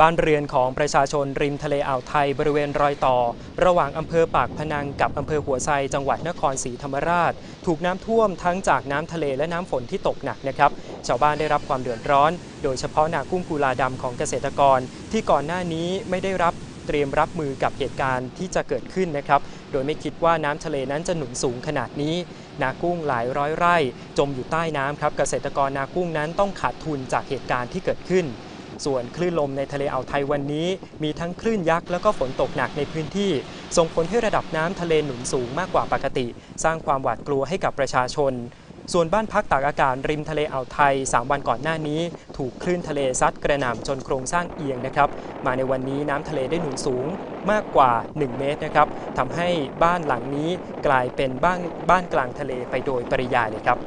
บ้านเรือนของประชาชนริมทะเลอ่าวไทยบริเวณรอยต่อ ระหว่างอำเภอปากพนังกับอำเภอหัวไซจังหวัดนครศรีธรรมราช ถูกน้ำท่วมทั้งจากน้ำทะเลและน้ำฝนที่ตกหนักนะครับชาวบ้านได้รับความเดือดร้อน โดยเฉพาะนากุ้งกุลาดำของเกษตรกร ที่ก่อนหน้านี้ไม่ได้รับเตรียมรับมือกับเหตุการณ์ที่จะเกิดขึ้นนะครับ โดยไม่คิดว่าน้ำทะเลนั้นจะหนุนสูงขนาดนี้ นากุ้งหลายร้อยไร่ จมอยู่ใต้น้ำครับ เกษตรกรนากุ้งนั้นต้องขาดทุนจากเหตุการณ์ที่เกิดขึ้น ส่วนคลื่นลมในทะเลอ่าวไทยวันนี้ มีทั้งคลื่นยักษ์แล้วก็ฝนตกหนักในพื้นที่ ส่งผลให้ระดับน้ำทะเลหนุนสูงมากกว่าปกติ สร้างความหวาดกลัวให้กับประชาชนส่วนบ้านพักตากอากาศริมทะเลอ่าวไทย 3 วันก่อนหน้านี้ ถูกคลื่นทะเลซัดกระหน่ำจนโครงสร้างเอียงนะครับ มาในวันนี้น้ำทะเลได้หนุนสูงมากกว่า 1 เมตรนะครับทำให้บ้านหลังนี้กลายเป็นบ้านบ้านกลางทะเลไปโดยปริยายเลยครับ